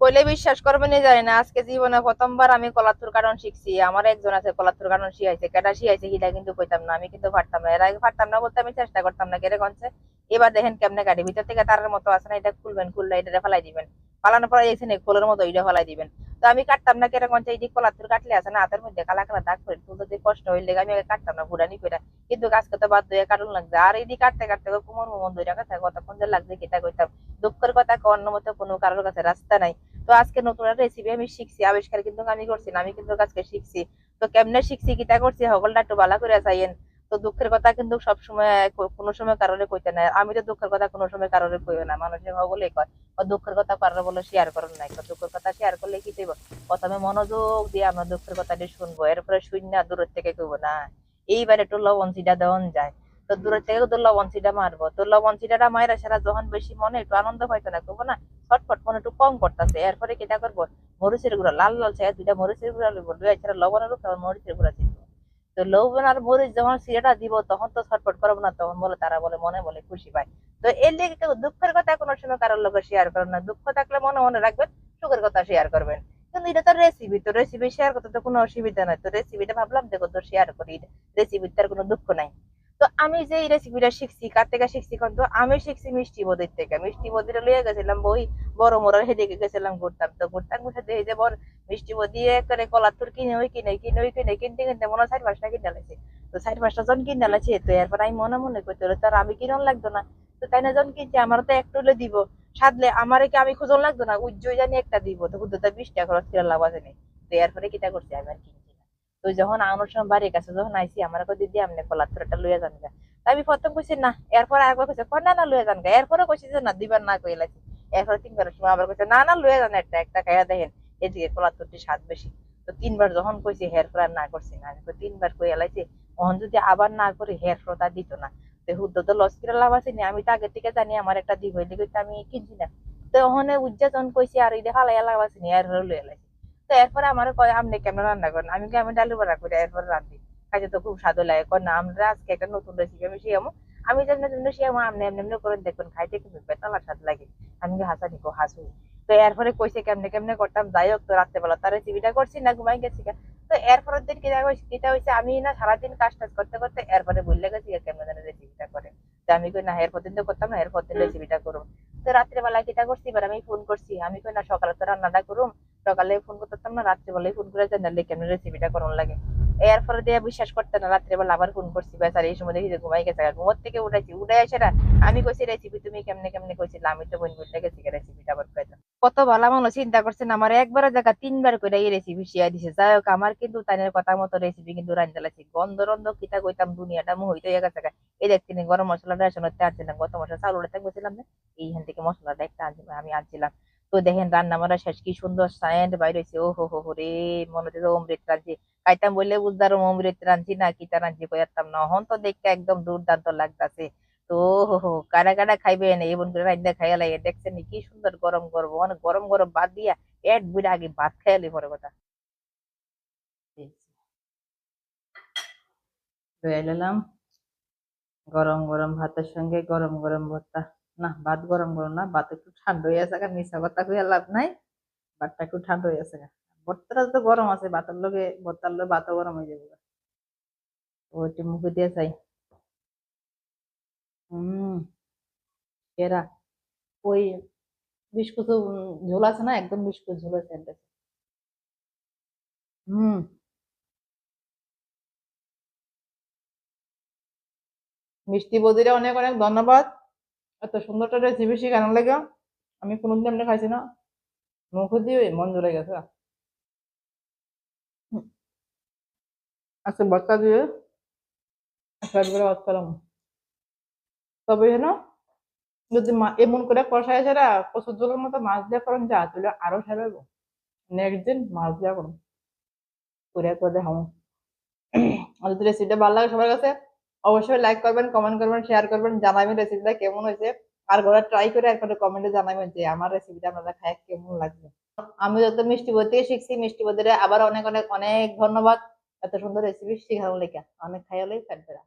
কইলে বিশ্বাস করবেন জানি না, আজকে জীবনে প্রথমবার আমি কলাতুর কারণ শিখছি। আমার একজন আছে কলাতুর কারণ শিখাইছে কেটা শিখাইছে কিটা কিন্তু কইতাম না, আমি কিন্তু পারতাম না। এর আগে পারতাম না বলতে আমি চেষ্টা করতাম না কেরে কনছে? এবার দেখেন কেমনে কাটি, ভিতর থেকে তারের মতো আছে না, এটা খুলবেন, খুললে এটা ফেলাই দিবেন। ফালানোর পরে এই না খোলের মতো এটা ফেলাই দিবেন। তো আমি কাটতাম না কেরে কনছে? এই যে কলাতুর কাটলে আছে না হাতের মধ্যে কালা কালা দাগ করে তুলতে যে কষ্ট হইলে আমি আগে কাটতাম না, ঘুরানি করে কিন্তু আজকে তো বাদ দিয়ে কাটুন লাগছে। আর এই কাটতে কাটতে কুমন মুমন দুই টাকা কতক্ষণ যে লাগছে কেটা কইতাম। দুঃখের কথা অন্য মতো কোনো কারোর কাছে রাস্তা নাই। তো আজকে নতুন একটা রেসিপি আমি শিখছি, আবিষ্কার কিন্তু আমি করছি না, আমি কিন্তু আজকে শিখছি। তো কেমনে শিখছি কিটা করছি, সকলটা একটু ভালো করে চাইয়েন তো দুঃখের কথা কিন্তু সব সময় কোনো সময় কারোরে কইতে নাই। আমি তো দুঃখের কথা কোনো সময় কারোরে কইও না মানুষের সকলে কয়। ও দুঃখের কথা কারোর বলে শেয়ার করেন নাই। দুঃখের কথা শেয়ার করলে কি দেব প্রথমে মনোযোগ দিয়ে আমরা দুঃখের কথাটি শুনব, এরপরে শূন্য দূরের থেকে কইবো, না, এইবার একটু লবণ সিটা দেওয়ান যায়। তো দূরের থেকে তো লবণ মারবো। তো লবণ মায়েরা সারা যখন বেশি মনে, একটু আনন্দ পাইতো না, কইবো না, ছটফট মনে একটু কম করতেছে। এরপরে কিটা করব? মরিচের গুঁড়া, লাল লাল ছায়া দুইটা মরিচের গুঁড়া লইব দুই ছাড়া লবণের উপর মরিচের গুঁড়া ছিল তো লবণ আর মরিচ যখন সিরাটা দিব, তখন তো ছটফট করব না, তখন বলে তারা বলে, মনে বলে খুশি পায়। তো এর লেগে দুঃখের কথা কোনো সময় কারোর লোকে শেয়ার করেন না। দুঃখ থাকলে মনে মনে রাখবেন, সুখের কথা শেয়ার করবেন। কিন্তু এটা তো রেসিপি তো রেসিপি শেয়ার করতে তো কোনো অসুবিধা নাই। তো রেসিপিটা ভাবলাম, দেখো তো শেয়ার করি রেসিপির তার কোনো দুঃখ নাই। তো আমি যে এই রেসিপিটা শিখছি, কার থেকে শিখছি কিন্তু আমি শিখছি মিষ্টি বদির থেকে। মিষ্টি বদিটা লইয়া গেছিলাম বই, বড় মোড়ার হেদিকে গেছিলাম ঘুরতাম। তো ঘুরতাম, ঘুরতে এই যে বড় মিষ্টি বদি করে কলার তোর কিনে ওই কিনে কিনে ওই কিনে, কিনতে কিনতে মনে হয় পাঁচটা কিনে লাগছে তো চার পাঁচটা জন কিনে লাগছে তো এরপর আমি মনে মনে করতে হলো, তার আমি কিনন লাগতো না? তো তাই না জন কিনছে আমার তো একটু হলে দিব। সাদলে আমারে কি আমি খুঁজন লাগতো না? উজ্জ্বল জানি একটা দিব। তো খুদ্দুটা বিশ টাকা খরচ করে লাভ আছে নি। তো এরপরে কিটা করছি আমি আর না তো যখন আনোর সময় বাড়ির কাছে যখন আইসি আমার কই দিদি, আপনি কলার তোরটা লইয়া যান গা। আমি প্রথম কইছি, না। এরপর আরেকবার কইছে, কয়, না না, লইয়া যান গা। এরপরে কইছি যে, না, দিবার না কই লাগছে এরপরে তিনবার সময় আবার কইছে, না না, লইয়া যান একটা একটা খাইয়া দেখেন, এদিকে কলার তোরটি স্বাদ বেশি। তো তিনবার যখন কইছি, হেয়ার ফ্রাই না করছি না। আমি তিনবার কই এলাইছি তখন যদি আবার না করি, হেয়ার ফ্রোটা দিত না। তো হুদ্দ তো লস করে লাভ আছে নি? আমি তো আগে থেকে জানি আমার একটা দিব হইলে আমি কিনছি না। তো ওখানে উজ্জা যখন কইছি, আর এই দেখা লাইয়া লাভ আছে নি? আর লই এলাইছি তো এরপরে আমার কয় আপনি কেমন রান্না করেন? আমি কি আমি ডালু বড়া করি এরপরে রান্ধি খাইতে তো খুব স্বাদ লাগে। কয় না আমরা আজকে একটা নতুন রেসিপি আমি শিখামো। আমি যেমন যেমন শিখামো আপনি এমনি এমনি করে দেখবেন খাইতে কিন্তু বেতালা স্বাদ লাগে। আমি কি হাসা নিকো হাসু। তো এরপরে কইছে কেমনে কেমনে করতাম? যাই হোক তো রাত্রেবেলা তার রেসিপিটা করছি না ঘুমাই গেছি। তো এরপরের দিন কিনা হয়েছে কিটা হইছে আমি না সারাদিন কাজ টাজ করতে করতে এরপরে বললে গেছি কেমনে যেন রেসিপিটা করে। তো আমি কই না এরপর দিন তো করতাম না এরপর দিন রেসিপিটা করুম। তো রাত্রেবেলা কিটা করছি এবার আমি ফোন করছি। আমি কই না সকালে তো রান্নাটা করুম। সকালে ফোন করতাম না, রাত্রেবেলায় ফোন করে জানালে কেমন রেসিপিটা করুন লাগে? এরপরে দিয়ে বিশ্বাস করতে না, রাত্রেবেলা আবার ফোন করছি বেচার এই সময় দেখি যে ঘুমাই গেছে। ঘুমোর থেকে উঠাইছি উঠে এসে না, আমি কইছি রেসিপি তুমি কেমনে কেমনে কইছিল? আমি তো বোন বলতে গেছি রেসিপিটা আবার কইতাম কত ভালো মানুষ চিন্তা করছেন আমার একবারের জায়গা তিনবার করে এই রেসিপি শিয়া দিছে। যাই হোক, আমার কিন্তু তাদের কথা মতো রেসিপি কিন্তু রান্না লাগছে গন্ধ রন্ধ কিতা কইতাম, দুনিয়াটা মোহিত হয়ে গেছে। এই দেখছি গরম মশলাটা রেশনতে আনছিলাম গত মশলা উড়ে থাকবেছিলাম না, এইখান থেকে মশলাটা একটা আনছিলাম আমি আনছিলাম। তো দেখেন রান্না মারা শেষ, কি সুন্দর সায়েন্ট বাইর হয়েছে ও হো হো রে, মনে হচ্ছে অমৃত রাঁধছি। খাইতাম বললে বুঝদার অমৃত রাঁধছি না কিতা রাঁধছি কইতাম না। হন তো দেখতে একদম দুর্দান্ত লাগতাছে। তো হো হো, কারা কারা খাইবেন? এই বোন করে রান্না খাইয়া লাগে দেখছেন কি সুন্দর গরম গরম অনেক গরম গরম ভাত দিয়া এক বুড়ে আগে ভাত খাইয়ালি পরে কথা। গরম গরম ভাতের সঙ্গে গরম গরম ভর্তা। না, ভাত গরম গরম না, ভাত একটু ঠান্ডা হয়ে আছে মিশা ভর্তা খুঁজে লাভ নাই, ভাতটা একটু ঠান্ডা হয়ে আছে ভর্তাটা তো গরম আছে, ভাতের লগে ভর্তার লগে ভাতও গরম হয়ে যাবে ওইটি মুখে দিয়ে চাই। হম এরা ওই বিস্কুট ঝোল আছে না, একদম বিস্কুট ঝোল আছে। হুম মিষ্টি বদিরে অনেক অনেক ধন্যবাদ। এত সুন্দর একটা রেসিপি শেখানোর লেগে আমি কোনোদিন এমনি খাইছি না। মুখ দিয়ে মন জ্বলে গেছে। আজকে ভর্তা দিয়ে তবে যেন যদি এমন করে কষায় সেটা কচুর ঝোলের মতো মাছ দিয়ে করেন, যা তুলে আরও সেরা নেক্সট দিন মাছ দিয়ে করুন। করে করে দেখাবো। আর যদি রেসিপিটা ভালো লাগে সবার কাছে অবশ্যই লাইক করবেন কমেন্ট করবেন শেয়ার করবেন, জানাবেন রেসিপিটা কেমন হয়েছে। আর ঘরে ট্রাই করে একবার কমেন্টে জানাবেন যে আমার রেসিপিটা আপনারা খায় কেমন লাগবে আমি যত মিষ্টি বই থেকে শিখছি, মিষ্টি বইতে আবার অনেক অনেক অনেক ধন্যবাদ। এত সুন্দর রেসিপি শিখানো লেখা। অনেক খাইলেই টাটা